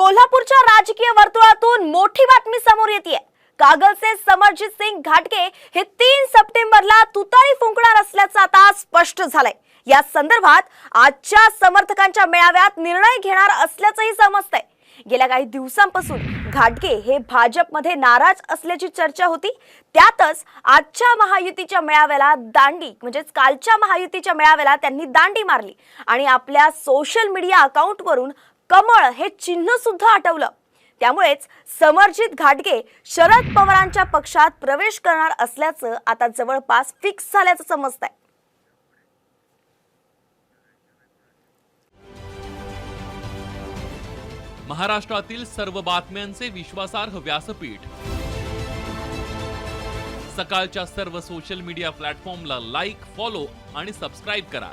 कोल्हापूरच्या राजकीय वर्तुळातून मोठी बातमी समोर येते कागलचे समरजित सिंग घाटगे हे तीन सप्टेंबरला तुतारी फुंकणार असल्याचं आता स्पष्ट झालंय. या संदर्भात आजच्या समर्थकांच्या मेळाव्यात निर्णय घेणार असल्याचंही समजतंय. गेल्या काही दिवसांपासून घाटगे हे भाजपमध्ये नाराज असल्याची चर्चा होती. त्यातच आजच्या महायुतीच्या मेळाव्याला दांडी म्हणजेच कालच्या महायुतीच्या मेळाव्याला त्यांनी दांडी मारली. आणि आपल्या सोशल मीडिया अकाउंटवरून कमळ हे चिन्ह सुद्धा आठवलं त्यामुळेच समरजित घाटगे शरद पवारांच्या पक्षात प्रवेश करणार असल्याचं आता जवळपास फिक्स झाल्याचं समजतंय. महाराष्ट्रातील सर्व बातम्यांचे विश्वासार्ह व्यासपीठ. सकाळच्या सर्व सोशल मीडिया प्लॅटफॉर्मला लाईक फॉलो आणि सबस्क्राईब करा.